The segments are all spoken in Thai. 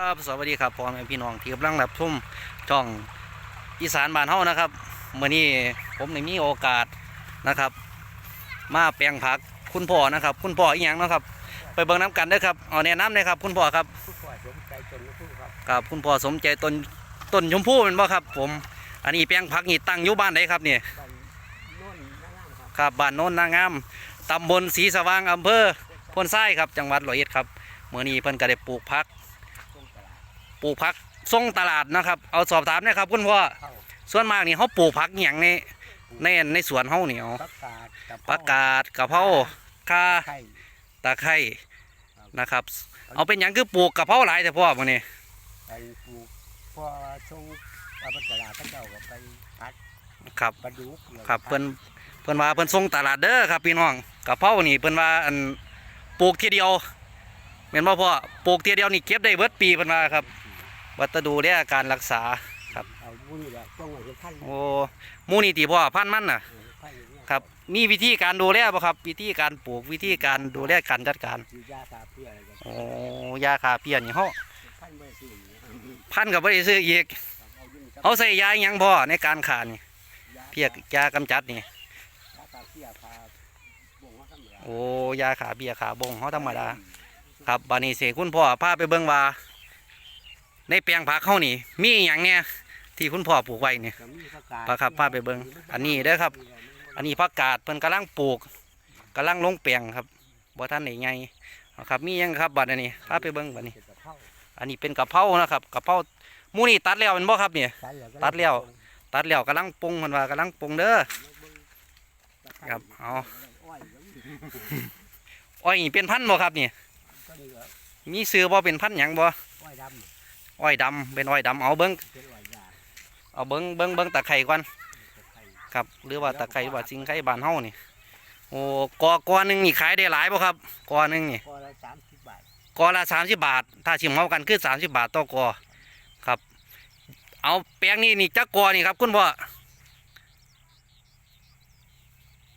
ครับสวัสดีครับพ่อแม่พี่น้องที่กำลังรับชมช่องอีสานบ้านเฮานะครับเมื่อนี้ผมได้มีโอกาสนะครับ มาแปลงผักคุณพ่อนะครับ คุณพ่ออีหยังเนาะครับ ไปเบิ่งน้ำกันเด้อครับเอาแนะนำเลยครับ คุณพ่อครับผู้ป่วยสมใจจนผู้ครับกับคุณพ่อสมใจต้นต้นชมพู่เป็นบ่ครับ ผมอันนี้แปลงผักนี่ตั้งอยู่บ้านไหนครับเนี่ยบ้านโน่นหน้างามครับครับบ้านโน้นนางามตำบลศรีสว่างอำเภอพนทรายครับจังหวัดร้อยเอ็ดครับเมื่อนี้เพิ่นก็ได้ปลูกผักตรงตลาด ปลูกผักส่งตลาดนะครับ เอาสอบถามหนะครับคุณพ่อเข้าส่วนมากนี่เขาปลูกผักอหย่างในในในสวนเขาเนี่ยประกาศกับผักกาดกะเพราข่าไข่ตะไคร้นะครับ เอาเป็นอย่างคือปลูกกะเพราหลายแต่พ่อมื่อนี้ไปปลูกพอชงเอาไปตลาดก็เจ้าก็ไปพัดครับปลาดุกครับเพิ่นเพิ่นว่าเพิ่นส่งตลาดเด้อครับพี่น้องกะเพรานี่เพิ่นว่าอันปลูกทีเดียวเห็นบ่พ่อปลูกทีเดียวนี่เก็บได้เบิดปีเพิ่นว่าครับ วัตดูแลการรักษาเอาบุญนี่แหละต้องเอาเป็นพันโอ้หมูนี่ติพ่อพันธุ์มันน่ะเออพันอย่างเงี้ยครับ มีวิธีการดูแลบ่ครับ วิธีการปลูกวิธีการดูแลการจัดการคือยาตาเพื่ออะไรกันโอ้ยาฆ่าเพี้ยนี่เฮาพันไม่ซื้ออย่างเงี้ยพันกับบ่ได้ซื้ออีกเอาอยู่นี่ครับเอาใส่ยาอิหยังบ่ในการขานี่ยาเพียกยากำจัดนี่ ยาตาเพื่อพาบ่งว่าทำเหลือโอ้ยาขาเบี้ยขาบงเฮาธรรมดาครับบัดนี้สิคุณพ่อพาไปเบิ่งว่า ในแปลงผักเฮานี่ มีอิหยังเนี่ยที่คุณพ่อปลูกไว้นี่ก็มีผักกาดพาครับพาไปเบิ่งอันนี้เด้อครับ อันนี้ผักกาดเพิ่นกำลังปลูกกำลังลงแปลงครับบ่ทันได้ใหญ่เอาครับ มีหยังครับบัดอันนี้พาไปเบิ่งบัดนี้เก็บกระเพราอันนี้เป็นกะเพรานะครับกะเพราหมูนี่ตัดแล้วแม่นบ่ครับเนี่ยตัดแล้วก็ตัดแล้วตัดแล้วกำลังปรุงเพิ่นว่ากำลังปรุงเด้อครับเอาอ้อยก็มีอ้อยนี่เป็นพันธุ์บ่ครับนี่ก็นี่ก็มีซื้อบ่เป็นพันธุ์หยังบ่อ้อยดำ อ้อยดำเป็นอ้อยดำเอาเบิ้งเป็นอ้อยยาเอาเบิ้งเบิ้งเบิ้งตะไคร่ก่อนไข่ครับ หรือว่าตะไคร่หรือว่าสิงไข่บ้านเฮานี่โอ้กอกอหนึงนี่ขายได้หลายบ่ครับกอหนึงนี่พอละสามสิบบาทกอละ30บาท ถ้าชิมเฮากันคือ30บาทต่อกอครับ เอาแปลงนี่นี่จักกอนี่ครับคุณพ่อ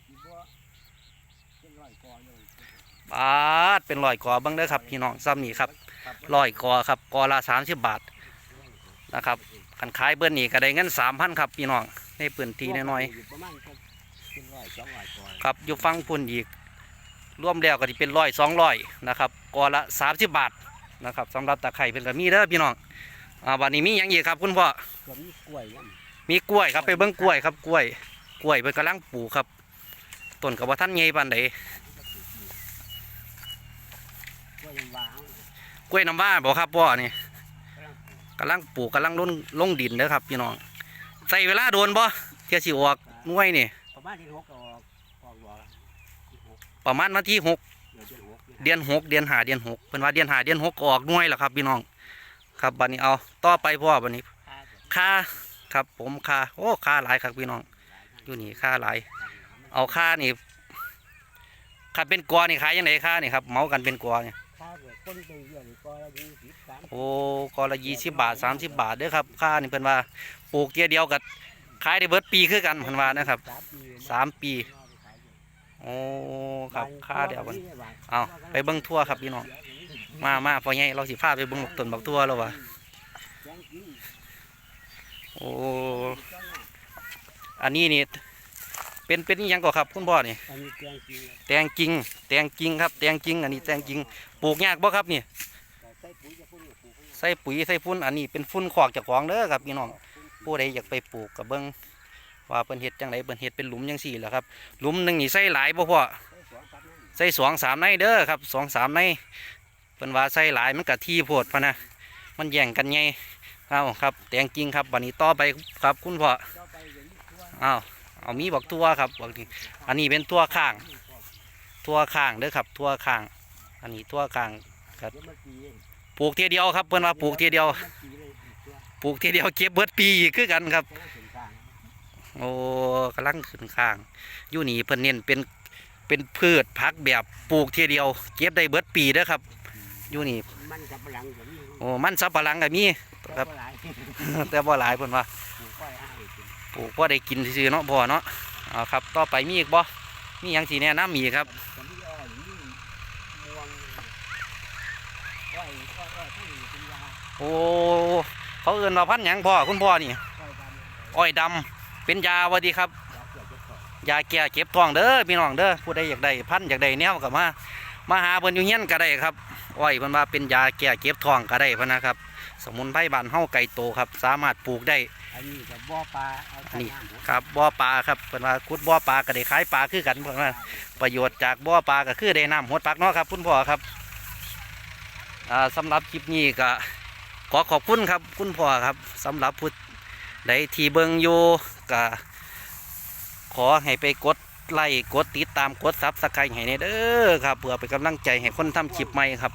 มีบัวเป็นร้อยกอเลยบาทเป็นร้อยกอเบิ่งเด้อครับพี่น้องซ้ำนี่ครับ ร้อยกอครับกอละ30บาทนะครับคันขายเบิ้นนี่ก็ได้เงิน3,000ครับพี่น้องในพื้นที่น้อยๆประมาณก็เป็นร้อยสองร้อยกอครับอยู่ฟังพุ่นอีกรวมแล้วก็ที่เป็นร้อยสองร้อยนะครับกอละสามสิบบาทนะครับสำหรับตะไคร่เป็นก็มีเด้อพี่น้องอ่าวันนี้มีอย่างอีกครับคุณพ่อก็มีกล้วยนั่นมีกล้วยครับไปเบิ้งกล้วยครับกล้วยกล้วยเพิ่นกำลังปลูกครับต้นกับว่าท่านใหญ่ปานใดก ล้วยยังวางกล้วยน้ำว้าบอกครับพ่อนี่กำลังปลูกกำลังปลูกกำลังลงลงดินเด้อครับ พี่น้องใส่เวลาโดนบ่เที่ยสิออกหน่วยนี่ ประมาณที่หกก็ออกออกบัวที่หกประมาณวันที่หกเดือนหกเดือนหกเดือนหาเดือนหกเป็นว่าเดือนหาเดือนหกก็ออกหน่วยแล้วครับ พี่น้อง ครับบัดนี้เอาต่อไปพ่อบัดนี้ค่าเดือนค่าครับผมค่าโอ้ค่าหลายครับพี่น้อง อยู่นี่ค่าหลาย เอาค่านี่ค่าเป็นกอนี่ขายยังไงค่านี่ครับเมากันเป็นกอนี่ค่ เดือนต้นเป็นเดือนก็ละยี่สิบสามโอ้กอละยี่สิบบาทสามสิบบาทเด้อครับค่านี่เพิ่นว่าปลูกเทียเดียวกับขายได้เบิดปีคือกันเพิ่นว่านะครับสามปีสามปีโอ้ครับค่าเดียวกันเอาไปเบิ้งทั่วครับพี่น้องมามาพอไงเราสิพาไปเบิ้งบักต้นบักทั่วแล้ววะโอ้อันนี้นี่ เป็นเป็นอิหยังก่อครับคุณพ่อนี่อันนี้แกงจริงแตงจริงแตงจริงครับแตงจริงอันนี้แตงจริงปลูกยากบ่ครับนี่ใส่ปุ๋ยจะพุ่งกับปุ๋ยใส่ปุ๋ยใส่ฟุ้นอันนี้เป็นฟุ้นขอกจากของเด้อครับพี่น้องผู้ใดอยากไปปลูกกับเบิ้งว่าเปิ้นเฮ็ดจังไดเปิ้นเฮ็ดเป็นหลุมจังซี่แหละครับหลุมหนึงนี่ใส่หลายบ่พ่อใส่สองตับนั่นใส่สองสามในเด้อครับสองสามในเปิ้นว่าใส่หลายมันกะที่โพดพะนะมันแย่งกันไงเอาครับแตงจริงครับวันนี้ต่อไปครับคุณพ่อเจ้าไปเดี๋ยวนี้ตัวอ้าว เอามีบอกตัวครับบอกทีอันนี้เป็นตัวข้าง ตัวข้างเด้อครับ ตัวข้าง อันนี้ตัวข้างเดี๋ยวมันปีเองปลูกเทียเดียวครับเพิ่นว่าปลูกเทียเดียวมันปีเลยตัวปลูกเทียเดียวเก็บเบิดปีอีกคือกันครับแค่ถึงกลางโอ้กำลังขึ้นข้างอยู่นี่เพิ่นเน้นเป็นเป็นพืชผักแบบปลูกเทียเดียว เก็บได้เบิดปีเด้อครับอยู่นี่มันกับพลังกับนี่โอ้มันสับปะหลังก็มีครับหลายแต่บ่หลายเพิ่นว่า ปลูกก้อยให้กินปลูกพอได้กินซื่อเนาะพ่อเนาะเอาครับต่อไปมีอีกบ่มีหยังสิแนะนำอีครับจะมีอ้อยมีม่วงอ้อยอ้อยอ้อยทั้งนี้เป็นยาโอ้เขาเอื่นว่าพันธุ์หยังพ่อคุณพ่อนี่ก้อยดำอ้อยดำเป็นยาวะดีครับยาเกี่ยวกับของยาแก้เจ็บท้องเด้อพี่น้องเด้อผู้ใดอยากได้พันธ์อยากได้แนวก็มา มาหาเพิ่นอยู่เฮียนก็ได้ครับอ้อยเพิ่นว่าเป็นยาแก้เจ็บท้องก็ได้เพิ่นนะครับ สมุนไพรบ้านเฮาไก่โตครับ สามารถปลูกได้อันนี้กับบ่อปลาเอาอัใส่นนี้น้ำหมดครับบ่อปลาครับเพิ่นว่าขุดบ่อปลาก็ได้ขายปลาคือกันเพิ่นว่าประโยชน์จากบ่อปลาก็คือได้น้ำหดปักเนาะครับคุณพ่อครับอ่าสำหรับคลิปนี้ก็ขอขอบคุณครับคุณพ่อครับสำหรับผู้ใดที่เบิ่งอยู่ก็ขอให้ไปกด ไลค์กดติดตามกดซับสไครต์ให้ในเด้อครับเพื่อเป็นกำลังใจให้คนทำคลิปใหม่ครับ